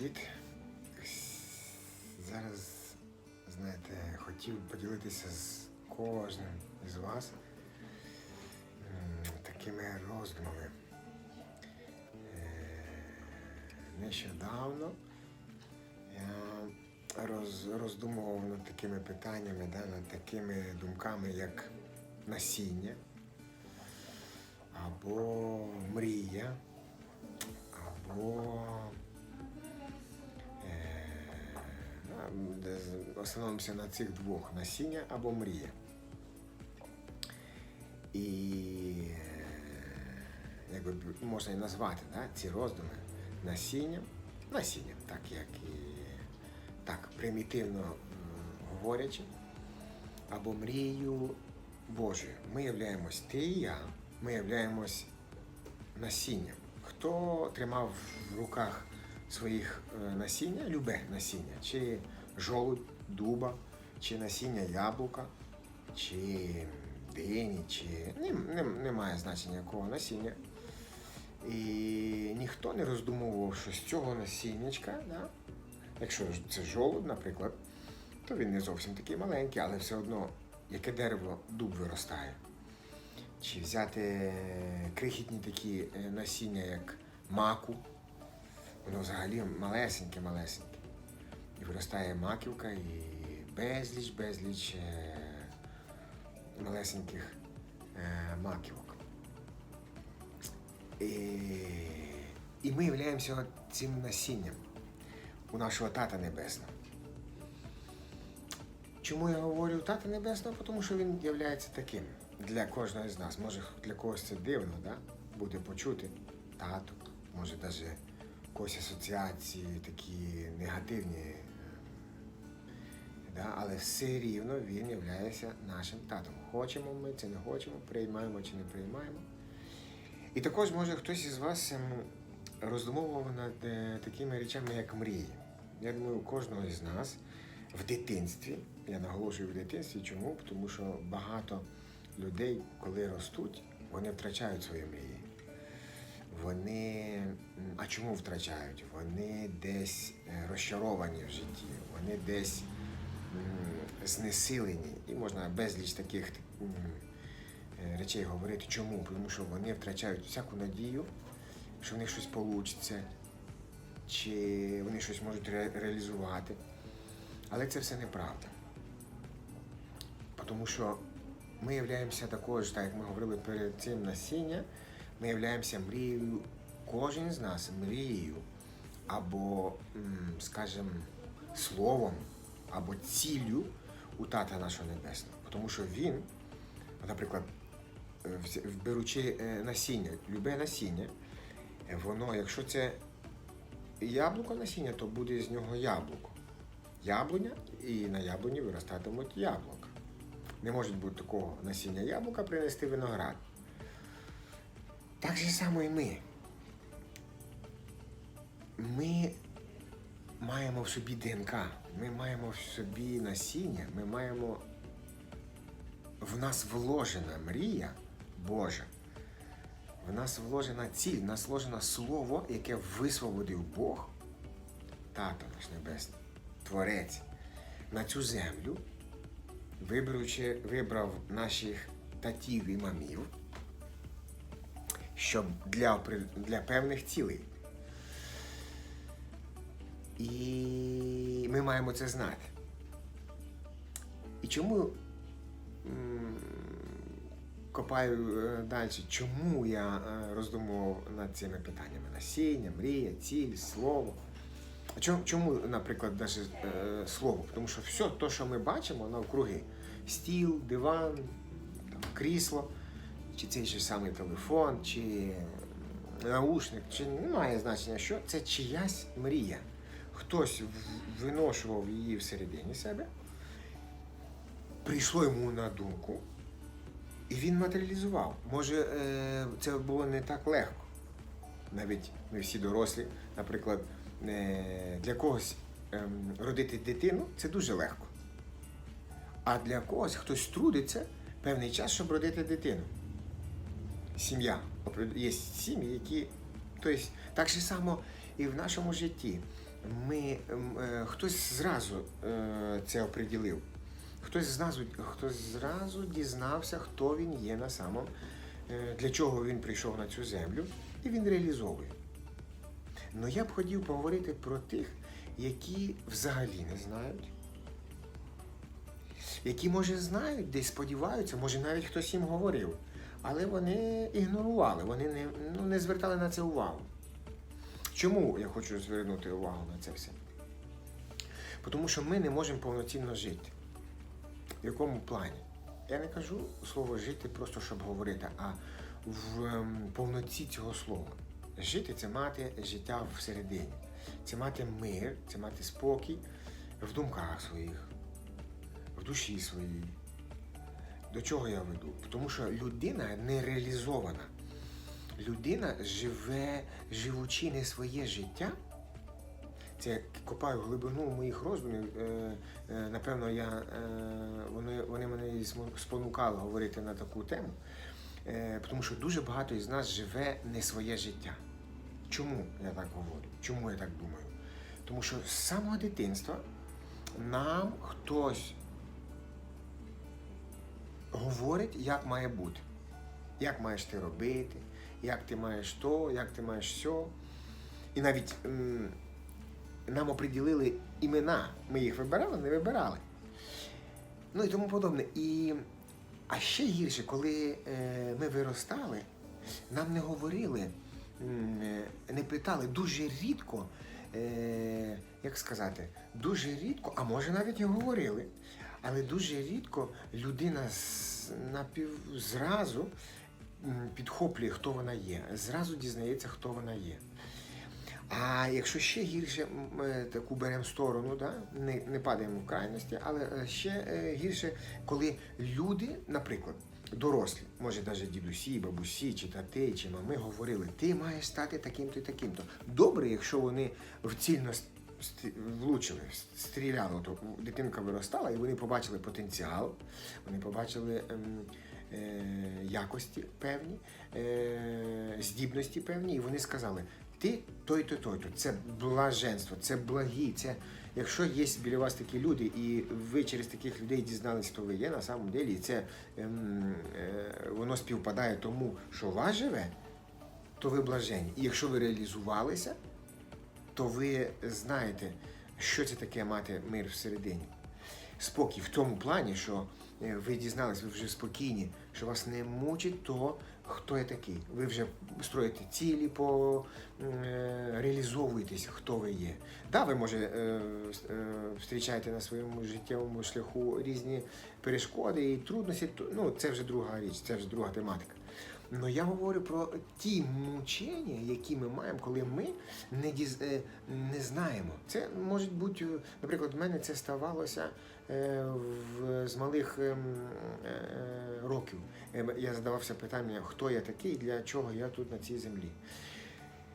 привіт. Зараз, знаєте, хотів поділитися з кожним із вас такими роздумами. Е, Нещодавно я роз, роздумував над такими питаннями, да, над такими думками, як насіння або мрія, або остановимося на цих двох насіння або мрія. І е, як би можна і назвати да, ці роздуми насінням, насінням, так як і так примітивно говорячи, або мрією Божою. Ми являємось ти і я, ми являємось насінням. Хто тримав в руках своїх е, насіння, любе насіння, чи жолудь, дуба, чи насіння яблука, чи дині, чи не, не, немає значення якого насіння. І ніхто не роздумував, що з цього насіннячка, да, якщо це жолудь, наприклад, то він не зовсім такий маленький, але все одно яке дерево дуб виростає. Чи взяти крихітні такі е, насіння, як маку, воно взагалі малесеньке-малесеньке. І виростає маківка і безліч, безліч е, малесеньких е, маківок. І, і ми являємося цим насінням у нашого Тата Небесного. Чому я говорю Тата Небесного? Тому що він є таким для кожного з нас. Може для когось це дивно, да? буде почути тату, може навіть якось асоціації такі негативні. Да? Але все рівно він є нашим татом. Хочемо ми чи не хочемо, приймаємо чи не приймаємо. І також може хтось із вас ем, роздумовував над е, такими речами, як мрії. Я думаю, у кожного із нас в дитинстві, я наголошую в дитинстві, чому? Тому що багато людей, коли ростуть, вони втрачають свої мрії. Вони. А чому втрачають? Вони десь е, розчаровані в житті, вони десь знесилені. І можна безліч таких е, речей говорити. Чому? Тому що вони втрачають всяку надію, що в них щось вийде, чи вони щось можуть ре- реалізувати. Але це все неправда. Тому що ми являємося також, так як ми говорили перед цим насіння, ми являємося мрією, кожен з нас мрією або, скажімо, словом, або ціллю у Тата нашого Небесного. Тому що він, наприклад, е, беручи е, насіння, любе насіння, е, воно, якщо це яблуко насіння, то буде з нього яблуко. Яблуня і на яблуні виростатимуть яблука. Не може бути такого насіння яблука принести виноград. Так же само і ми. Ми маємо в собі ДНК, ми маємо в собі насіння, ми маємо в нас вложена мрія Божа. В нас вложена ціль, в нас вложено слово, яке висвободив Бог, Тато наш Небесний, Творець, на цю землю, виберучи, вибрав наших татів і мамів, щоб для, для певних цілей. І ми маємо це знати. І чому копаю е, далі, чому я е, роздумував над цими питаннями? Насіння, мрія, ціль, слово. А чому, чому наприклад, даже, е, слово? Тому що все, те, що ми бачимо навкруги, стіл, диван, там, крісло, чи цей же самий телефон, чи наушник, чи немає значення, що це чиясь мрія. Хтось виношував її всередині себе, прийшло йому на думку, і він матеріалізував. Може, е, це було не так легко. Навіть ми всі дорослі, наприклад, е, для когось ем, родити дитину це дуже легко. А для когось хтось трудиться певний час, щоб родити дитину. Сім'я. Є сім'ї, які. Тобто, так же само і в нашому житті. ми, е, хтось зразу е, це оприділив. Хтось зразу, хтось зразу дізнався, хто він є на самом, е, для чого він прийшов на цю землю, і він реалізовує. Ну я б хотів поговорити про тих, які взагалі не знають, які, може, знають, десь сподіваються, може навіть хтось їм говорив, але вони ігнорували, вони не, ну, не звертали на це увагу. Чому я хочу звернути увагу на це все? Тому що ми не можемо повноцінно жити. В якому плані? Я не кажу слово жити просто щоб говорити, а в ем, повноті цього слова. Жити це мати життя всередині, це мати мир, це мати спокій в думках своїх, в душі своїй. До чого я веду? Тому що людина не реалізована. Людина живе, живучи не своє життя. Це я копаю глибину моїх роздумів. Е, е, напевно, я, е, вони, вони мене спонукали говорити на таку тему. Тому що дуже багато із нас живе не своє життя. Чому я так говорю? Чому я так думаю? Тому що з самого дитинства нам хтось говорить, як має бути. Як маєш ти робити, як ти маєш то, як ти маєш сьо. І навіть нам оприділили імена. Ми їх вибирали, не вибирали. Ну і тому подобне. І, а ще гірше, коли е, ми виростали, нам не говорили, е, не питали дуже рідко, е, як сказати, дуже рідко, а може навіть і говорили, але дуже рідко людина напів, зразу підхоплює, хто вона є, зразу дізнається, хто вона є. А якщо ще гірше м, е, таку беремо сторону, да? не, не падаємо в крайності, але е, ще е, гірше, коли люди, наприклад, дорослі, може навіть дідусі, бабусі, чи тати, чи мами говорили, ти маєш стати таким-то і таким-то. Добре, якщо вони в цільно с- стрі- влучили, с- стріляли, то дитинка виростала, і вони побачили потенціал, вони побачили ем, е, якості певні, е, здібності певні, і вони сказали: ти той-то, той-то. Це блаженство, це благі. Це якщо є біля вас такі люди, і ви через таких людей дізналися, хто ви є на самом делі, і це ем, е, воно співпадає тому, що вас живе, то ви блажені. І якщо ви реалізувалися, то ви знаєте, що це таке мати мир всередині. Спокій в тому плані, що е, ви дізналися, ви вже спокійні, що вас не мучить то, хто я такий. Ви вже строїте цілі, по, е, реалізовуєтесь, хто ви є. Да, ви може е, е, на своєму життєвому шляху різні перешкоди і трудності. Ну, це вже друга річ, це вже друга тематика. Ну я говорю про ті мучення, які ми маємо, коли ми не діз... е, не знаємо. Це може бути, наприклад, в мене це ставалося е, в... з малих ем, е, років. Е, Я задавався питанням, хто я такий, для чого я тут на цій землі.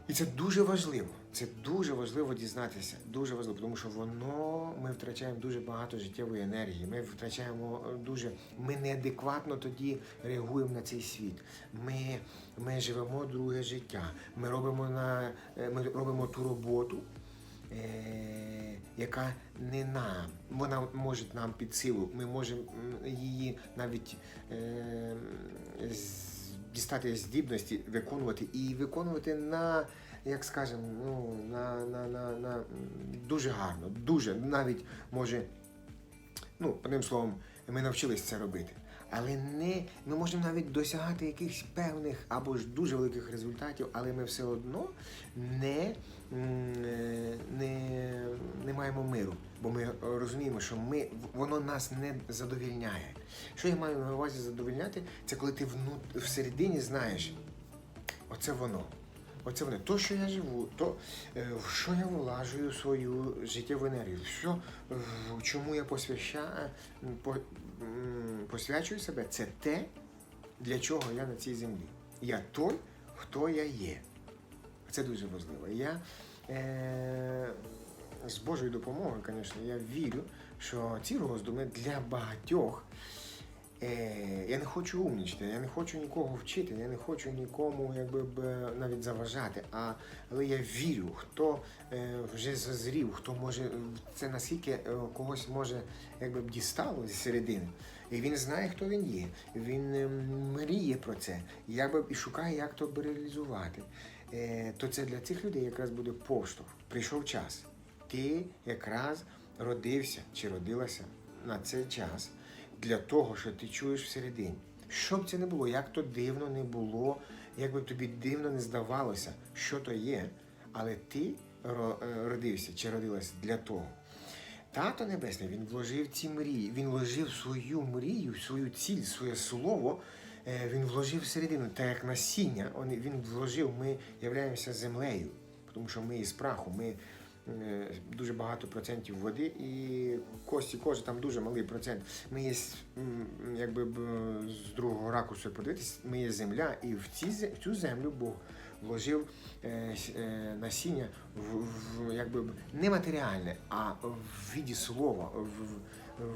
І це дуже важливо. Це дуже важливо дізнатися. Дуже важливо, тому що воно ми втрачаємо дуже багато життєвої енергії. Ми втрачаємо е, дуже. Ми неадекватно тоді реагуємо на цей світ. Ми, ми живемо друге життя. Ми робимо на е, ми робимо ту роботу. е, Яка не нам, вона може нам під силу. Ми можемо її навіть е, з- дістати здібності, виконувати і виконувати на, як скажемо, ну, на, на, на, на дуже гарно, дуже навіть може, ну, одним словом, ми навчились це робити. Але не ми можемо навіть досягати якихось певних або ж дуже великих результатів, але ми все одно не, е, не, не маємо миру, бо ми розуміємо, що ми воно нас не задовільняє. Що я маю на увазі задовільняти? Це коли ти всередині знаєш, оце воно. Оце воно. То, що я живу, то е, в що я влажую свою життєву енергію, що, в чому я посвящаю, по, посвячую себе, це те, для чого я на цій землі. Я той, хто я є. Це дуже важливо. Я е, з Божою допомогою, звісно, я вірю, що ці роздуми для багатьох е, я не хочу умнічити, я не хочу нікого вчити, я не хочу нікому якби навіть заважати. А, але я вірю, хто е, вже зазрів, хто може це наскільки е, когось може якби дістало зі середини. І він знає, хто він є. Він е, мріє про це. Як би і шукає, як то реалізувати. Е, то це для цих людей якраз буде поштовх. Прийшов час. Ти якраз родився чи родилася на цей час для того, що ти чуєш всередині. Що б це не було, як то дивно не було, як би тобі дивно не здавалося, що то є, але ти е, родився чи родилася для того. Тато Небесний, він вложив ці мрії, він вложив свою мрію, свою ціль, своє слово, е, він вложив всередину, так як насіння, він вложив, ми являємося землею, тому що ми із праху, ми дуже багато процентів води і кості кожи там дуже малий процент. Ми є, якби з другого ракурсу подивитись, ми є земля, і в, ці, в цю землю Бог вложив е, е, насіння в, в якби не матеріальне, а в віді слова, в,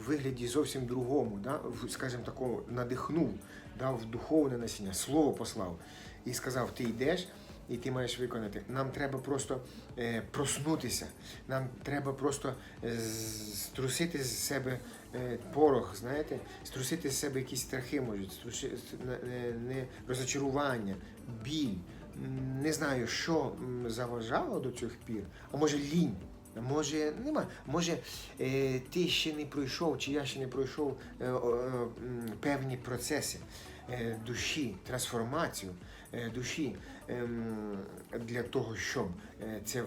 вигляді зовсім другому, да? скажімо такого, надихнув, дав духовне насіння, слово послав і сказав: ти йдеш. І ти маєш виконати. Нам треба просто е, проснутися. Нам треба просто е, струсити з себе е, порох, знаєте, струсити з себе якісь страхи можуть, струши, не, не розочарування, біль. Не знаю, що заважало до цих пір, а може лінь. Може, нема. Може, е, ти ще не пройшов, чи я ще не пройшов е, е, певні процеси е, душі, трансформацію е, душі ем, для того, щоб е, це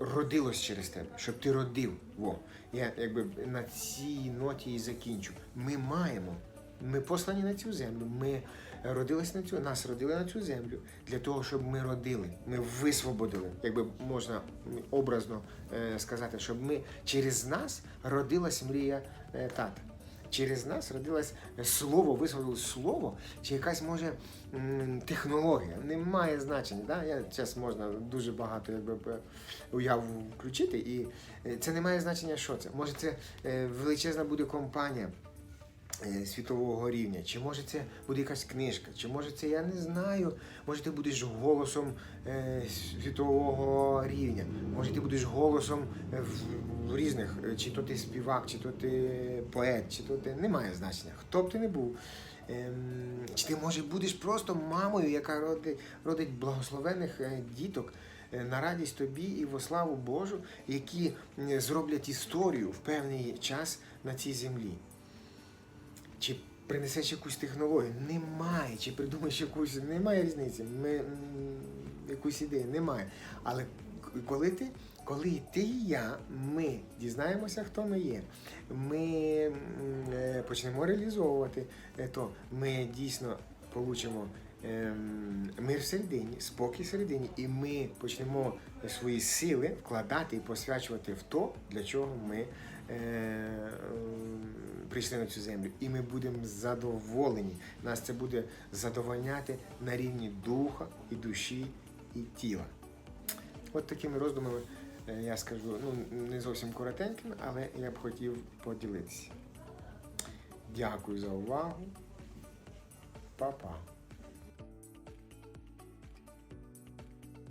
родилось через тебе, щоб ти родив. Во. Я якби на цій ноті і закінчу. Ми маємо. Ми послані на цю землю. Ми родились на цю, нас родили на цю землю для того, щоб ми родили, ми висвободили, якби можна образно е, сказати, щоб ми через нас родилась мрія е, тата. Через нас родилось слово, висловилось слово, чи якась може технологія. Не має значення. Да? Я зараз можна дуже багато якби, уяв включити, і е, це не має значення, що це. Може, це е, величезна буде компанія світового рівня, чи може це буде якась книжка, чи може це я не знаю. Може, ти будеш голосом е, світового рівня, може ти будеш голосом е, в, різних, е, чи то ти співак, чи то ти поет, чи то ти не має значення. Хто б ти не був. Ем, чи ти може будеш просто мамою, яка родить, родить благословених е, діток е, на радість тобі і во славу Божу, які е, зроблять історію в певний час на цій землі чи принесеш якусь технологію, немає, чи придумаєш якусь, немає різниці, ми, якусь ідею, немає. Але коли ти, коли ти і я, ми дізнаємося, хто ми є, ми е, почнемо реалізовувати то, ми дійсно получимо ем, мир всередині, спокій всередині, і ми почнемо свої сили вкладати і посвячувати в то, для чого ми е, ем, прийшли на цю землю. І ми будемо задоволені. Нас це буде задовольняти на рівні духа і душі і тіла. От такими роздумами е, я скажу, ну не зовсім коротенькими, але я б хотів поділитися. Дякую за увагу. Па-па.